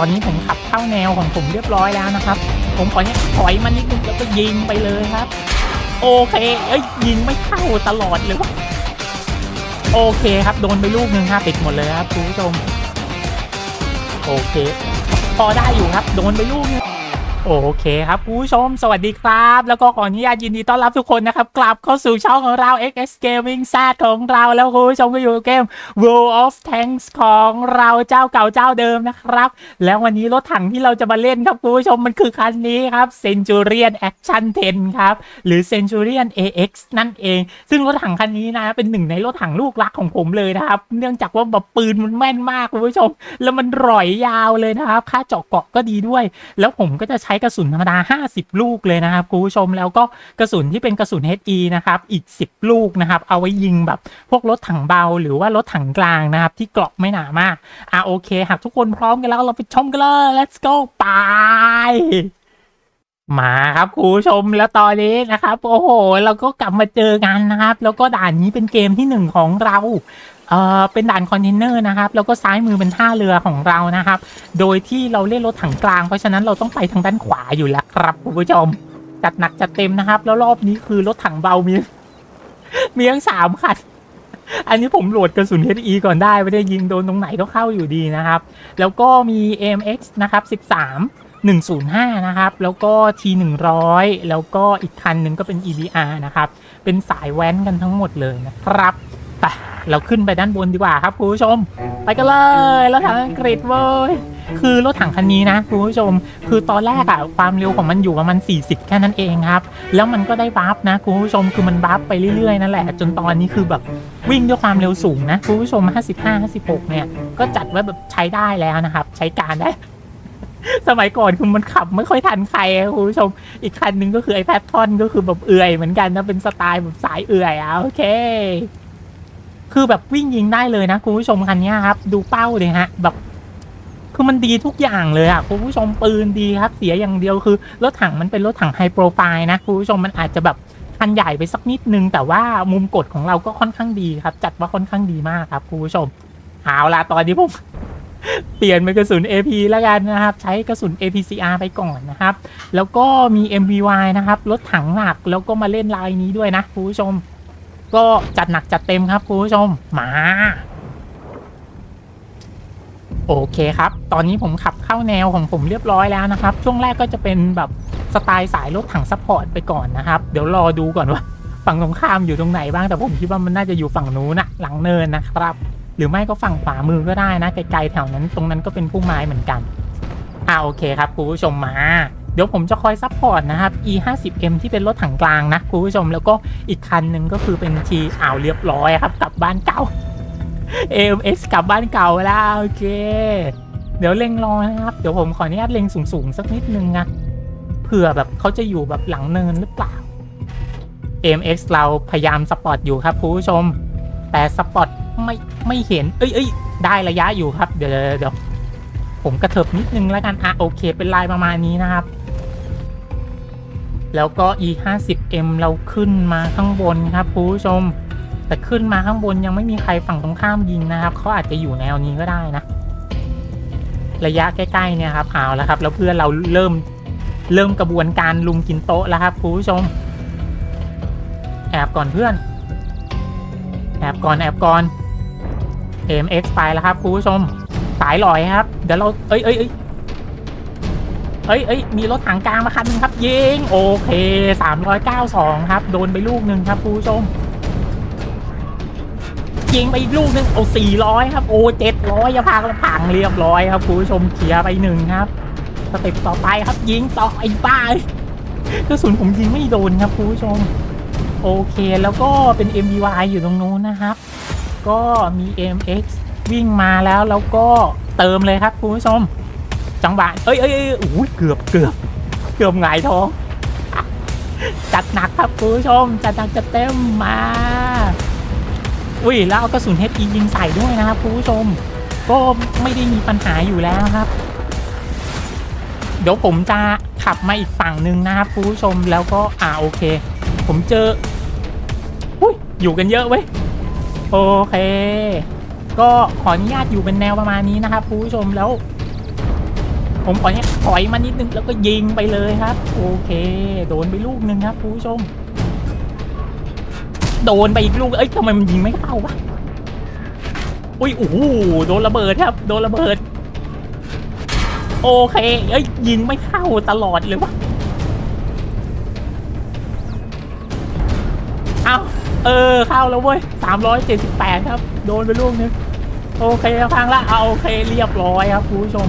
อนนี้ผมขับเข้าแนวของผมเรียบร้อยแล้วนะครับ ผมขอเนี่ยถอยมานิดนึงแล้วก็ยิงไปเลยครับ โอเค เอ้ยยิงไม่เข้าตลอดเลยวะโอเคครับโดนไปลูกหนึ่งครับติดหมดเลยครับคุณผู้ชม โอเค พอได้อยู่ครับ โดนไปลูกนึง โอเคครับคุณผู้ชมสวัสดีครับ แล้วก็ขออนุญาตยินดีต้อนรับทุกคนนะครับ กลับเข้าสู่ช่องของเรา XS Gaming Z ของเราแล้วคุณผู้ชมก็อยู่เกม World of Tanks ของเราเจ้าเก่าเจ้าเดิมนะครับ แล้ววันนี้รถถังที่เราจะมาเล่นครับคุณผู้ชมมันคือคันนี้ครับ Centurion Action 10 ครับ หรือ Centurion AX นั่นเอง ซึ่งรถถังคันนี้นะเป็นหนึ่งในรถถังลูกรักของผมเลยนะครับ เนื่องจากว่าแบบปืนมันแม่นมากคุณผู้ชม แล้วมันร่อยยาวเลยนะครับค่าเจาะเกาะก็ดีด้วย แล้วผมก็จะใช้ช้กระสุนธรรมดา 50 ลูกเลยนะครับคุณผู้ชมแล้วก็กระสุนที่เป็นกระสุน HE นะครับอีก 10 ลูกนะครับเอาไว้ยิงแบบพวกรถถังเบาหรือว่ารถถังกลางนะครับที่เกราะไม่หนามากอะโอเค หากทุกคนพร้อมกันแล้วเราไปชมกันเลย let's go ไปมาครับคุณผู้ชมแล้วตอนนี้นะครับ โอ้โห เราก็กลับมาเจอกันนะครับ แล้วก็ด่านนี้เป็นเกมที่หนึ่งของเรา เอ่อเป็นด่านคอนเทนเนอร์นะครับ แล้วก็ซ้ายมือเป็นท่าเรือของเรานะครับ โดยที่เราเล่นรถถังกลาง เพราะฉะนั้นเราต้องไปทางด้านขวาอยู่แล้วครับคุณผู้ชม จัดหนักจัดเต็มนะครับ แล้วรอบนี้คือรถถังเบามีมีทั้งสามคันอันนี้ผมโหลดกระสุน HE ก่อนได้ ไม่ได้ยิงโดนตรงไหนก็เข้าอยู่ดีนะครับ แล้วก็มี AMX นะครับ 13 105 นะครับ แล้วก็ T 100 แล้วก็อีกคันหนึ่งก็เป็น EBR นะครับ เป็นสายแว้นกันทั้งหมดเลยนะครับ เราขึ้นไปด้านบนดีกว่าครับคุณผู้ชม ไปกันเลยรถถังอังกฤษเว้ยคือรถถังคันนี้นะคุณผู้ชม คือตอนแรกอะความเร็วของมันอยู่ประมาณ 40 แค่นั้นเองครับ แล้วมันก็ได้บัฟนะคุณผู้ชมคือมันบัฟไปเรื่อยๆนั่นแหละ จนตอนนี้คือแบบวิ่งด้วยความเร็วสูงนะคุณผู้ชม 55 56 เนี่ย ก็จัดว่าแบบใช้ได้แล้วนะครับ ใช้การได้สมัยก่อนคือมันขับไม่ค่อยทันใครอะคุณผู้ชม อีกคันหนึ่งก็คือไอ้แพททอนก็คือแบบเอื่อยเหมือนกันนะเป็นสไตล์แบบสายเอื่อยอะโอเค คือแบบวิ่งยิงได้เลยนะคุณผู้ชมคันนี้ครับ ดูเป้าเลยฮะ แบบ คือมันดีทุกอย่างเลยอะคุณผู้ชมปืนดีครับ เสียอย่างเดียวคือรถถังมันเป็นรถถังไฮโปรไฟล์นะคุณผู้ชมมันอาจจะแบบคันใหญ่ไปสักนิดนึง แต่ว่ามุมกดของเราก็ค่อนข้างดีครับ จัดว่าค่อนข้างดีมากครับคุณผู้ชมเอาละตอนนี้ผมเปลี่ยนเป็นกระสุน AP แล้วกันนะครับ ใช้กระสุน APCR ไปก่อนนะครับ แล้วก็มี MVY นะครับ รถถังหนักแล้วก็มาเล่นลายนี้ด้วยนะคุณผู้ชม ก็จัดหนักจัดเต็มครับคุณผู้ชมมา โอเคครับ ตอนนี้ผมขับเข้าแนวของผมเรียบร้อยแล้วนะครับ ช่วงแรกก็จะเป็นแบบสไตล์สายรถถังซัพพอร์ตไปก่อนนะครับ เดี๋ยวรอดูก่อนว่าฝั่งตรงข้ามอยู่ตรงไหนบ้างแต่ผมคิดว่ามันน่าจะอยู่ฝั่งนู้นนะหลังเนินนะครับ หรือไม่ก็ฝั่งขวามือก็ได้นะไกลๆแถวนั้น ตรงนั้นก็เป็นพุ่มไม้เหมือนกันอ่าโอเคครับคุณผู้ชมมา เดี๋ยวผมจะคอยซัพพอร์ตนะครับ e 5 0 m ที่เป็นรถถังกลางนะคุณผู้ชมแล้วก็อีกคันหนึ่งก็คือเป็น T อ่าวเรียบร้อยครับกลับบ้านเก่า AMX กลับบ้านเก่าแล้วโอเค เดี๋ยวเล็งรอนะครับ เดี๋ยวผมขออนุญาตเล็งสูงๆ สักนิดนึงนะเผื่อแบบเขาจะอยู่แบบหลังเนินหรือเปล่า AMX เราพยายามสปอร์ตอยู่ครับคุณผู้ชม แต่สปอร์ตไม่ไม่เห็น เอ้ยเอ้ยได้ระยะอยู่ครับ เดี๋ยวเดี๋ยวผมกระเถิบนิดนึงแล้วกันอะโอเค เป็นลายประมาณนี้นะครับ แล้วก็ e 5 0 m เราขึ้นมาข้างบนครับคุณผู้ชม แต่ขึ้นมาข้างบนยังไม่มีใครฝั่งตรงข้ามยิงนะครับเขาอาจจะอยู่แนวนี้ก็ได้นะ ระยะใกล้ๆเนี่ยครับเอาแล้วครับ แล้วเพื่อนเราเริ่มเริ่มกระบวนการลุมกินโต๊ะแล้วครับคุณผู้ชม แอบก่อนเพื่อน แอบก่อนแอบก่อน MX ไปแล้วครับคุณผู้ชมสายลอยครับ เดี๋ยวเราเอ้ยเอ้ย เอ้ยเอ้ยมีรถถังกลางมาคันนึงครับ ยิง โอเค 392 ครับ โดนไปลูกหนึ่งครับคุณผู้ชมยิงไปอีกลูกหนึ่งโอ้400 ครับ โอ้700อย่าพากันพังเรียบร้อยครับคุณผู้ชมเคลียร์ไปหนึ่งครับสเต็ปต่อไปครับยิงต่อไอ้บ้ายกระสุนผมยิงไม่โดนครับคุณผู้ชม โอเคแล้วก็เป็น MVY อยู่ตรงนู้นนะครับ ก็มี MX วิ่งมาแล้วแล้วก็เติมเลยครับคุณผู้ชม จังหวะเอ้ยเอ้ยเอ้ยโอ้ยเกือบเกือบเกือบหงายท้อง จัดหนักครับคุณผู้ชม จัดหนักจัดเต็มมา อุ้ยแล้วเอากระสุน HE ยิงใส่ด้วยนะครับคุณผู้ชม ก็ไม่ได้มีปัญหาอยู่แล้วครับ เดี๋ยวผมจะขับมาอีกฝั่งหนึ่งนะครับคุณผู้ชมแล้วก็อ่าโอเค ผมเจออุ้ยอยู่กันเยอะเว้ยโอเค ก็ขออนุญาตอยู่เป็นแนวประมาณนี้นะครับคุณผู้ชมแล้ว ผมขอให้ถอยมานิดนึงแล้วก็ยิงไปเลยครับ โอเค โดนไปลูกหนึ่งครับคุณผู้ชม โดนไปอีกลูกเอ้ยทำไมมันยิงไม่เข้าวะอุ้ยโอ้โหโดนระเบิดครับ โดนระเบิด โอเคเอ้ยยิงไม่เข้าตลอดเลยวะเอาเออเข้าแล้วเว้ยสามร้อยเจ็ดสิบแปดครับ โดนไปลูกนึงโอเคพังละเอาโอเคเรียบร้อยครับคุณผู้ชม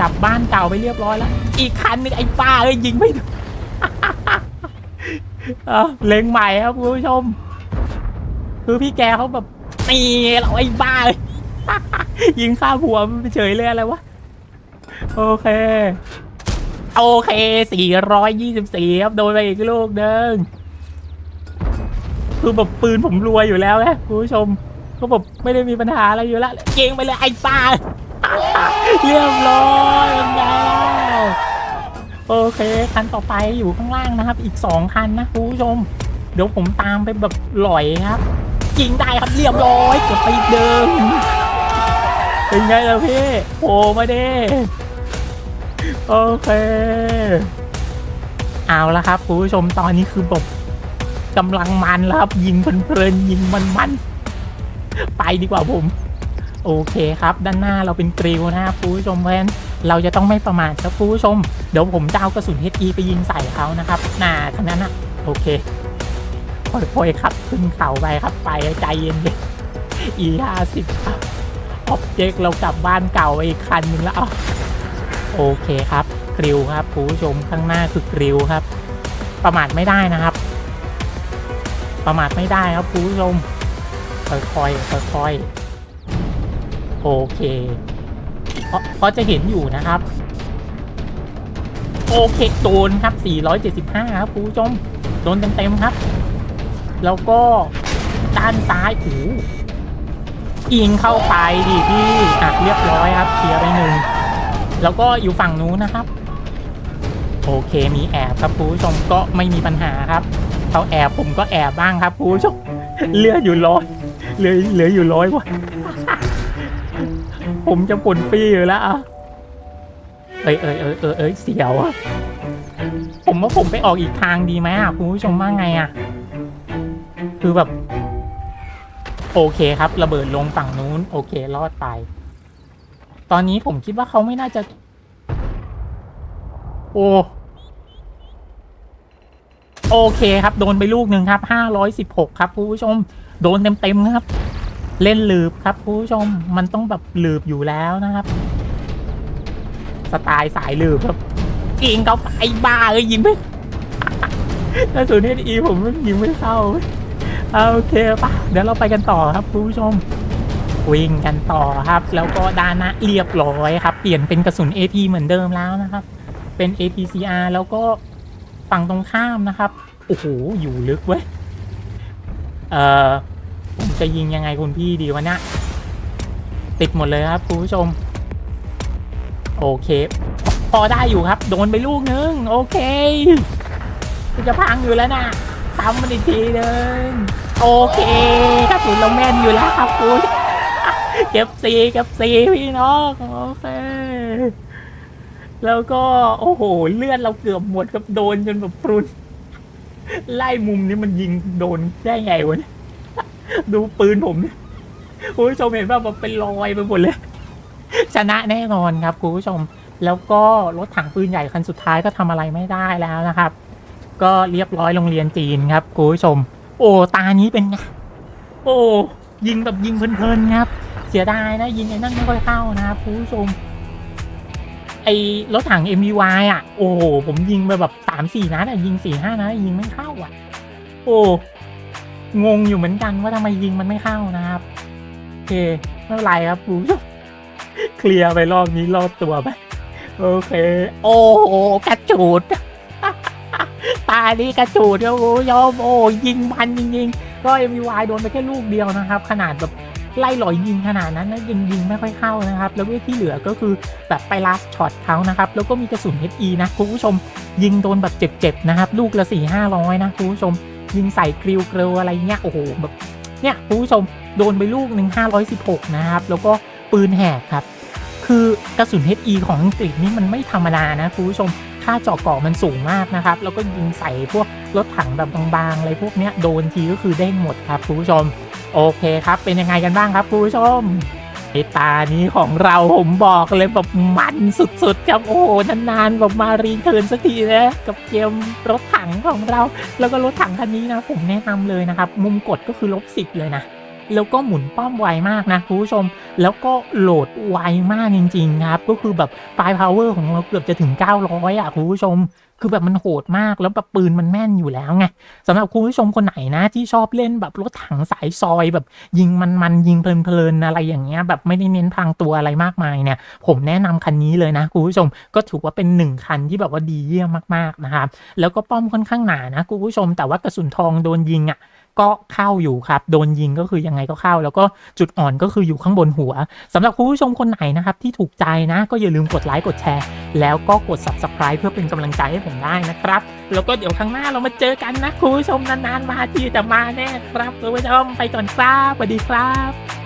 กลับบ้านเก่าไปเรียบร้อยแล้ว อีกคันนึงไอ้ป้าเอ้ยยิงไม่โดนเเล็งใหม่ครับคุณผู้ชม คือพี่แกเขาแบบตีเราไอ้บ้าเลยยิงข้าหัวมันไปเฉยเลยอะไรวะ โอเค โอเค 424 ครับ โดนไปอีกลูกหนึ่งคือแบบปืนผมรวยอยู่แล้วไงคุณผู้ชม ก็แบบไม่ได้มีปัญหาอะไรอยู่แล้วเก่งไปเลยไอ้ป้า เรียบร้อยเป็นไงล้วโอเค คันต่อไปอยู่ข้างล่างนะครับ อีกสองคันนะคุณผู้ชม เดี๋ยวผมตามไปแบบหลอยครับยิงได้ครับเรียบร้อยเกือบไปเดิมเป็นไงล่ะพี่โผล่มาดิโอเค เอาละครับคุณผู้ชมตอนนี้คือแบบกำลังมันแล้วครับยิงเพลินๆยิงมันๆไปดีกว่าผม โอเคครับ ด้านหน้าเราเป็นกริลนะครับผู้ชมเพราะฉะนั้นเราจะต้องไม่ประมาทครับผู้ชม เดี๋ยวผมจะเอากระสุน HE ไปยิงใส่เขานะครับน่าทั้งนั้นนะโอเคค่อยๆครับขึ้นเขาไปครับไปใจเย็นเลย E ห้าสิบครับออบเจกต์เรากลับบ้านเก่าไปอีกคันหนึ่งแล้วโอเคครับกริลครับผู้ชมข้างหน้าคือกริลครับ ประมาทไม่ได้นะครับ ประมาทไม่ได้ครับผู้ชมค่อยๆค่อยๆ โอเคเพราะเพราะจะเห็นอยู่นะครับ โอเคโดนครับ 475 ครับคุณผู้ชมโดนเต็มๆครับ แล้วก็ด้านซ้ายโอ้โหอิงเข้าไปดิพี่อะเรียบร้อยครับเคลียร์ไปหนึ่งแล้วก็อยู่ฝั่งนู้นนะครับ โอเคมีแอบครับคุณผู้ชมก็ไม่มีปัญหาครับเขาแอบผมก็แอบบ้างครับคุณผู้ชมเลืออยู่ร้อยเหลือเหลืออยู่ร้อยกว่า ผมจะปนปีอยู่แล้วอะเอ้ยเอ้ยเอ้ยเอ้ยเอ้ยเสียวอะผมว่าผมไปออกอีกทางดีไหมอะคุณผู้ชมว่าไงอะคือแบบ โอเคครับ ระเบิดลงฝั่งนู้น โอเครอดไป ตอนนี้ผมคิดว่าเขาไม่น่าจะ โอ้โอเคครับ โดนไปลูกหนึ่งครับห้าร้อยสิบหกครับคุณผู้ชม โดนเต็มๆครับ เล่นลืบครับคุณผู้ชมมันต้องแบบลืบอยู่แล้วนะครับ สไตล์สายลืบครับยิงเขาไอ้บ้าเอ้ยยิงไม่ถ้าสุดที่อีผมยิงไม่เข้าโอเคปะเดี๋ยวเราไปกันต่อครับคุณผู้ชมวิ่งกันต่อครับ แล้วก็ดานหน้าเรียบร้อยครับ เปลี่ยนเป็นกระสุน AP เหมือนเดิมแล้วนะครับ เป็น APCR แล้วก็ฝั่งตรงข้ามนะครับ โอ้โห อยู่ลึกเว้ย เอ่อ จะยิงยังไงคุณพี่ดีวะเนี่ยติดหมดเลยครับคุณผู้ชม โอเค พอได้อยู่ครับ โดนไปลูกนึง โอเคจะพังอยู่แล้วนะทำมันอีกทีนึงโอเคกระสุนเราแม่นอยู่แล้วครับคุณเก็บสีเก็บสีพี่น้องโอเค แล้วก็โอ้โห เลือดเราเกือบหมดครับโดนจนแบบพรุนไล่มุมนี้มันยิงโดนได้ไงวะเนี่ย ดูปืนผมเนี่ยคุณผู้ชมเห็นว่ามันเป็นรอยไปหมดเลย ชนะแน่นอนครับคุณผู้ชม แล้วก็รถถังปืนใหญ่คันสุดท้ายก็ทำอะไรไม่ได้แล้วนะครับ ก็เรียบร้อยโรงเรียนจีนครับคุณผู้ชม โอ้ตานี้เป็นไงโอ้ยิงแบบยิงเพลินๆครับ เสียดายนะยิงไอ้นั่นไม่ค่อยเข้านะครับคุณผู้ชมไอ้รถถัง MVY อะ โอ้โห ผมยิงไปแบบสามสี่นัดอะ ยิงสี่ห้านัดยิงไม่เข้าอะ โอ้ งงอยู่เหมือนกันว่าทำไมยิงมันไม่เข้านะครับโอเคไม่เป็นไรครับผู้ชมเคลียร์ไปรอบนี้รอดตัวไปโอเค โอ้โหกระจูดตานี้กระจูดครับคุณผู้ชมโอ้ยิงมันจริงๆก็ MVY โดนไปแค่ลูกเดียวนะครับ ขนาดแบบไล่หลอยยิงขนาดนั้นนะยิงยิงไม่ค่อยเข้านะครับ แล้วที่เหลือก็คือแบบไปลาสช็อตเขานะครับ แล้วก็มีกระสุน HE นะคุณผู้ชมยิงโดนแบบเจ็บๆนะครับ ลูกละสี่ห้าร้อยนะคุณผู้ชม ยิงใส่กริวเกลียวอะไรเงี้ยโอ้โหแบบเนี่ยคุณผู้ชมโดนไปลูกหนึ่งห้าร้อยสิบหกนะครับ แล้วก็ปืนแหกครับ คือกระสุน HE ของอังกฤษนี่มันไม่ธรรมดานะคุณผู้ชมค่าเจาะเกาะมันสูงมากนะครับ แล้วก็ยิงใส่พวกรถถังแบบบางๆอะไรพวกเนี้ยโดนทีก็คือเด้งหมดครับคุณผู้ชม โอเคครับ เป็นยังไงกันบ้างครับคุณผู้ชม ไอตานี้ของเราผมบอกเลยแบบมันสุดๆครับโอ้โหนานๆแบบมารีเทิร์นสักทีนะกับเกมรถถังของเรา แล้วก็รถถังคันนี้นะผมแนะนำเลยนะครับ มุมกดก็คือลบสิบเลยนะแล้วก็หมุนป้อมไวมากนะคุณผู้ชม แล้วก็โหลดไวมากจริงๆครับ ก็คือแบบไฟพาวเวอร์ของเราเกือบจะถึง 900 อะคุณผู้ชม คือแบบมันโหดมากแล้วแบบปืนมันแม่นอยู่แล้วไงสำหรับคุณผู้ชมคนไหนนะ ที่ชอบเล่นแบบรถถังสายซอยแบบยิงมันมันยิงเพลินๆอะไรอย่างเงี้ยแบบไม่ได้เน้นพรางตัวอะไรมากมายเนี่ย ผมแนะนำคันนี้เลยนะคุณผู้ชมก็ถือว่าเป็นหนึ่งคันที่แบบว่าดีเยี่ยมมากๆนะครับแล้วก็ป้อมค่อนข้างหนานะคุณผู้ชมแต่ว่ากระสุนทองโดนยิงอะ ก็เข้าอยู่ครับ โดนยิงก็คือยังไงก็เข้า แล้วก็จุดอ่อนก็คืออยู่ข้างบนหัวสำหรับคุณผู้ชมคนไหนนะครับที่ถูกใจนะ ก็อย่าลืมกดไลค์กดแชร์ แล้วก็กด subscribe เพื่อเป็นกำลังใจให้ผมได้นะครับ แล้วก็เดี๋ยวครั้งหน้าเรามาเจอกันนะคุณผู้ชมนานๆมาทีจะมาแน่ครับคุณผู้ชมไปก่อนครับสวัสดีครับ